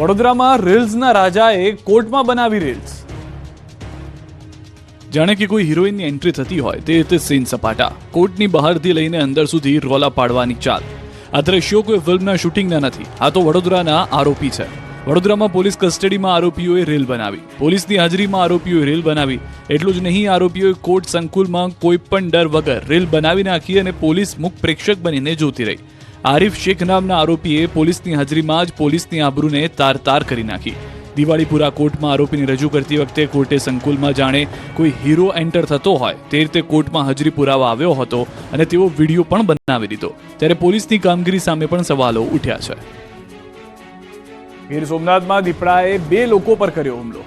વડોદરામાં રીલ્સના રાજાએ કોર્ટમાં બનાવી રીલ્સ. જાણે કે કોઈ હિરોઈનની એન્ટ્રી થતી હોય તે રીતે સીન સપાટા. કોર્ટની બહારથી લઈને અંદર સુધી રોલા પાડવાની ચાલ. આ દ્રશ્યો કોઈ ફિલ્મના શૂટિંગના નથી. આ તો વડોદરાના આરોપી છે. વડોદરામાં પોલીસ કસ્ટડીમાં આરોપીઓએ રેલ બનાવી. પોલીસની હાજરીમાં આરોપીઓએ રેલ બનાવી. એટલું જ નહીં, આરોપીઓએ કોર્ટ સંકુલમાં કોઈ પણ ડર વગર રેલ બનાવી નાખી અને પોલીસ મુખ પ્રેક્ષક બનીને જોતી રહી. આરિફ શેખ નામના આરોપીએ પોલીસની હાજરીમાં જ પોલીસની આબરૂને તાર તાર કરી નાખી. દિવાળીપુરા કોર્ટમાં આરોપીને રજૂ કરતી વખતે કોર્ટે સંકુલમાં જાણે કોઈ હીરો એન્ટર થતો હોય તે રીતે કોર્ટમાં હાજરી પુરાવા આવ્યો હતો અને તેવો વીડિયો પણ બનાવી દીધો. ત્યારે પોલીસની કામગીરી સામે પણ સવાલો ઉઠ્યા છે. ગીર સોમનાથમાં દીપડાએ બે લોકો પર કર્યો હુમલો.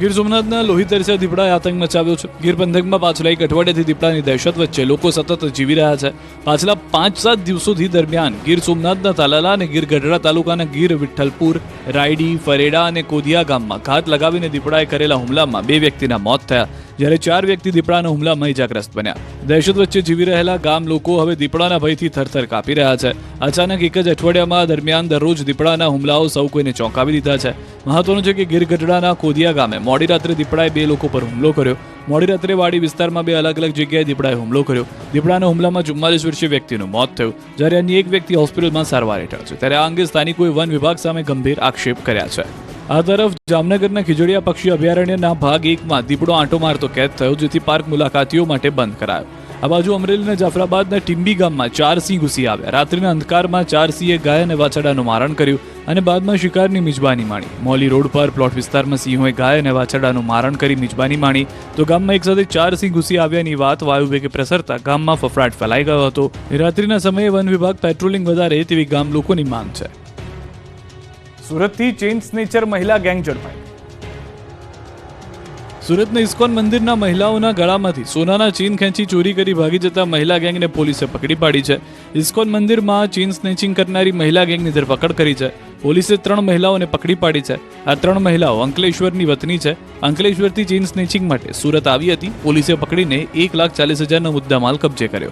ગીર સોમનાથના લોહી તરસ્યા દીપડાએ આતંક મચાવ્યો છે. ગીર પંથકમાં પાછલા એક અઠવાડિયાથી દીપડાની દહેશત વચ્ચે લોકો સતત જીવી રહ્યા છે. પાછલા પાંચ સાત દિવસોથી દરમિયાન ગીર સોમનાથના તાલાલા અને ગીર ગઢડા તાલુકાના ગીર વિઠ્ઠલપુર, રાયડી, ફરેડા અને કોદિયા ગામમાં ઘાત લગાવીને દીપડાએ કરેલા હુમલામાં બે વ્યક્તિના મોત થયા. જ્યારે ચાર વ્યક્તિ દીપડાના હુમલામાં ઇજાગ્રસ્ત બન્યા. દહેશત વચ્ચે જીવી રહેલા ગામ લોકો હવે દીપડાના ભયથી થરથર કાપી રહ્યા છે. અચાનક એક જ અઠવાડિયામાં દરમિયાન દરરોજ દીપડાના હુમલાઓ સૌ કોઈને ચોંકાવી દીધા છે. મહત્વનું છે કે ગીર ગઢડાના કોદિયા ગામે મોડી રાત્રે દીપડાએ બે લોકો પર હુમલો કર્યો. મોડી રાત્રે વાડી વિસ્તારમાં બે અલગ અલગ જગ્યાએ દીપડાએ હુમલો કર્યો. દીપડાના હુમલામાં ચુમ્માલીસ વર્ષીય વ્યક્તિનું મોત થયું. જ્યારે અન્ય એક વ્યક્તિ હોસ્પિટલમાં સારવાર હેઠળ છે. ત્યારે આ અંગે સ્થાનિકોએ વન વિભાગ સામે ગંભીર આક્ષેપ કર્યા છે. આ તરફ જામનગરના ખીજડીયા પક્ષી અભયારણ્યના ભાગ એકમાં દીપડો આંટો મારતો કેદ થયો, જેથી પાર્ક મુલાકાતીઓ માટે બંધ કરાયો. આ બાજુ અમરેલીના જાફરાબાદના ટીમ્બી ગામમાં ચાર સિંહ ઘૂસી આવ્યા. રાત્રિના અંધકારમાં ચાર સિંહે ગાય અને વાછરડાનું મારણ કર્યું અને બાદમાં શિકારની મિજબાની માણી. મોલી રોડ પર પ્લોટ વિસ્તારમાં સિંહોએ ગાય અને વાછરડાનું મારણ કરી મિજબાની માણી. તો ગામમાં એક સાથે ચાર સિંહ ઘૂસી આવ્યાની વાત વાયુવેગે પ્રસરતા ગામમાં ફફડાટ ફેલાઈ ગયો હતો. રાત્રિના સમયે વન વિભાગ પેટ્રોલિંગ વધારે તેવી ગામ લોકોની માંગ છે. સુરતથી ચેઇન સ્નેચર મહિલા ગેંગ ઝડપાઈ. સુરતના ઇસ્કોન મંદિરના મહિલાઓના ગળામાંથી સોનાના ચીન ખેંચી ચોરી કરી ભાગી જતા મહિલા ગેંગને પોલીસે પકડી પાડી છે. ઇસ્કોન મંદિરમાં ચીન સ્નેચિંગ કરનારી મહિલા ગેંગની ધરપકડ કરી છે. પોલીસે ત્રણ મહિલાઓને પકડી પાડી છે. આ ત્રણ મહિલાઓ અંકલેશ્વરની વતની છે. અંકલેશ્વરથી ચીન સ્નેચિંગ માટે સુરત આવી હતી. પોલીસે પકડીને એક લાખ ચાલીસ હજારનો મુદ્દામાલ કબજે કર્યો.